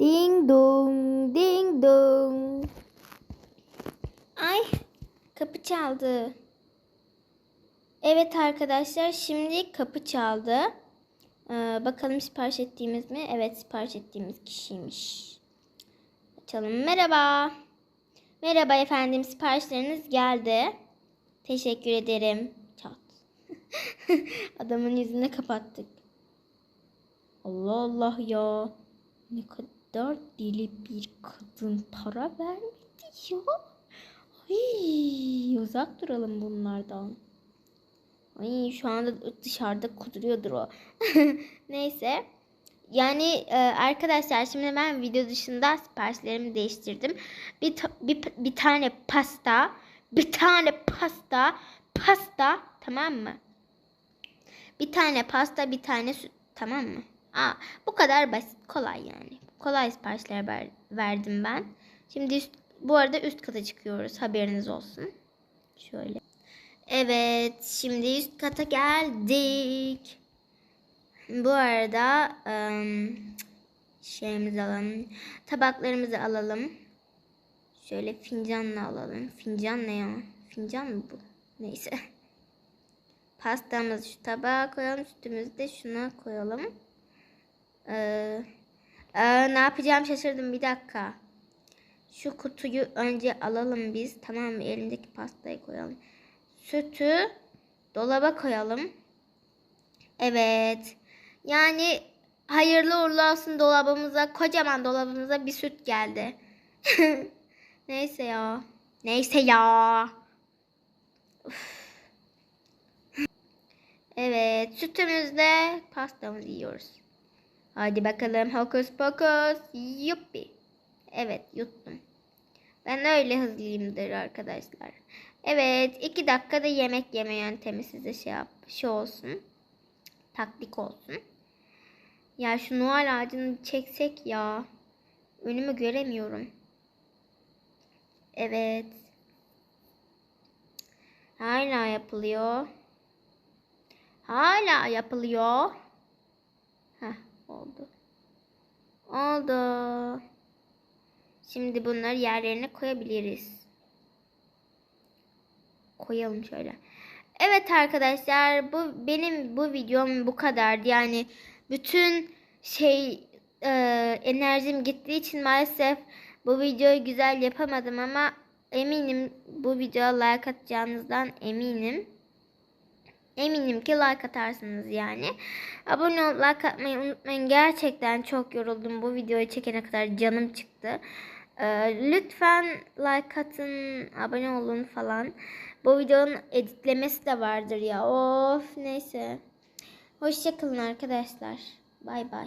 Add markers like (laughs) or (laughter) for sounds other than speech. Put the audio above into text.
Ding dong, ding dong. Ay, kapı çaldı. Evet arkadaşlar, şimdi kapı çaldı. Ee, bakalım sipariş ettiğimiz mi? Evet, sipariş ettiğimiz kişiymiş. Açalım. Merhaba. Merhaba efendim, siparişleriniz geldi. Teşekkür ederim. Çat. (laughs) Adamın yüzüne kapattık. Allah Allah ya. Ne kadar deli bir kadın para vermedi ya. Ay, uzak duralım bunlardan. Ay şu anda dışarıda kuduruyordur o. (laughs) Neyse. Yani e, arkadaşlar şimdi ben video dışında siparişlerimi değiştirdim. Bir, bir, bir tane pasta, bir tane pasta, pasta tamam mı? Bir tane pasta, bir tane süt tamam mı? Aa, bu kadar basit, kolay yani. Kolay siparişler ver- verdim ben. Şimdi üst, bu arada üst kata çıkıyoruz. Haberiniz olsun. Şöyle. Evet, şimdi üst kata geldik. Bu arada ım, şeyimizi alalım. Tabaklarımızı alalım. Şöyle fincanla alalım. Fincan ne ya? Fincan mı bu? Neyse. (laughs) Pastamızı şu tabağa koyalım. Sütümüzü de şuna koyalım. Ee, ee, ne yapacağım şaşırdım bir dakika. Şu kutuyu önce alalım biz. Tamam mı? Elimdeki pastayı koyalım. Sütü dolaba koyalım. Evet. Yani hayırlı uğurlu olsun dolabımıza. Kocaman dolabımıza bir süt geldi. (laughs) Neyse ya. Neyse ya. Uf. Evet. Sütümüzde pastamızı yiyoruz. Hadi bakalım hokus pokus. Yuppi. Evet yuttum. Ben öyle hızlıyımdır arkadaşlar. Evet iki dakikada yemek yeme yöntemi size şey yap, şey olsun. Taktik olsun. Ya şu Noel ağacını çeksek ya. Önümü göremiyorum. Evet. Hala yapılıyor. Hala yapılıyor. Oldu. Oldu. Şimdi bunları yerlerine koyabiliriz. Koyalım şöyle. Evet arkadaşlar bu benim bu videom bu kadardı. Yani bütün şey e, enerjim gittiği için maalesef bu videoyu güzel yapamadım ama eminim bu videoya like atacağınızdan eminim. Eminim ki like atarsınız yani. Abone ol, like atmayı unutmayın. Gerçekten çok yoruldum bu videoyu çekene kadar canım çıktı. Ee, lütfen like atın, abone olun falan. Bu videonun editlemesi de vardır ya. Of neyse. Hoşçakalın arkadaşlar. Bay bay.